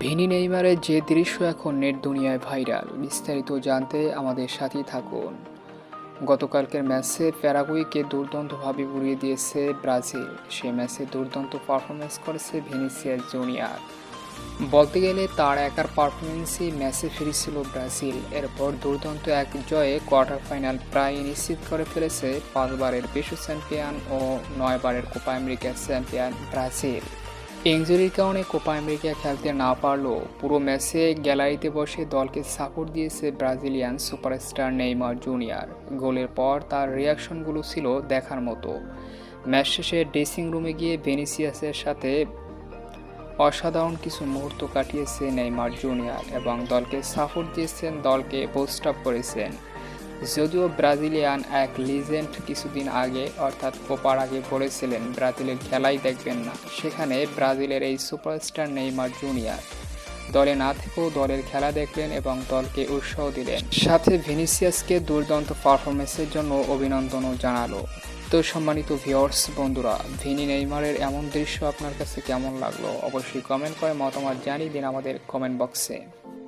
Vini নেইমারের যে দৃশ্য এখন নেট দুনিয়ায় ভাইরাল, বিস্তারিত জানতে আমাদের সাথেই থাকুন। গতকালকের ম্যাচে প্যারাগুইকে দুর্দান্তভাবে উড়িয়ে দিয়েছে ব্রাজিল। সে ম্যাচে দুর্দান্ত পারফরমেন্স করেছে ভিনিসিয়াস জুনিয়ার। বলতে গেলে তার একার পারফরমেন্সই ম্যাচে ফিরেছিল ব্রাজিল। এরপর দুর্দান্ত এক জয়ে কোয়ার্টার ফাইনাল প্রায় নিশ্চিত করে ফেলেছে পাঁচবারের বিশ্ব চ্যাম্পিয়ন ও নয়বারের কোপা আমেরিকার চ্যাম্পিয়ন ব্রাজিল। ইঞ্জুরির কারণে কোপা আমেরিকা খেলতে না পারলেও পুরো ম্যাচে গ্যালারিতে বসে দলকে সাপোর্ট দিয়েছে ব্রাজিলিয়ান সুপারস্টার নেইমার জুনিয়র। গোলের পর তার রিয়াকশনগুলো ছিল দেখার মতো। ম্যাচ শেষে ড্রেসিং রুমে গিয়ে ভেনিসিয়াসের সাথে অসাধারণ কিছু মুহূর্ত কাটিয়েছে নেইমার জুনিয়র এবং দলকে সাপোর্ট দিয়েছেন, দলকে পোস্ট আপ করেছেন। যদিও ব্রাজিলিয়ান এক লিজেন্ড কিছুদিন আগে, অর্থাৎ কোপার আগে বলেছিলেন, ব্রাজিলের খেলাই দেখবেন না। সেখানে ব্রাজিলের এই সুপারস্টার নেইমার জুনিয়র। দলে না থেকেও দলের খেলা দেখলেন এবং দলকে উৎসাহ দিলেন। সাথে ভিনিসিয়াসকে দুর্দান্ত পারফরমেন্সের জন্য অভিনন্দনও জানালো। তো সম্মানিত ভিওর্স বন্ধুরা, ভিনি নেইমারের এমন দৃশ্য আপনার কাছে কেমন লাগল? অবশ্যই কমেন্ট করে মতামত জানিয়ে দিন আমাদের কমেন্ট বক্সে।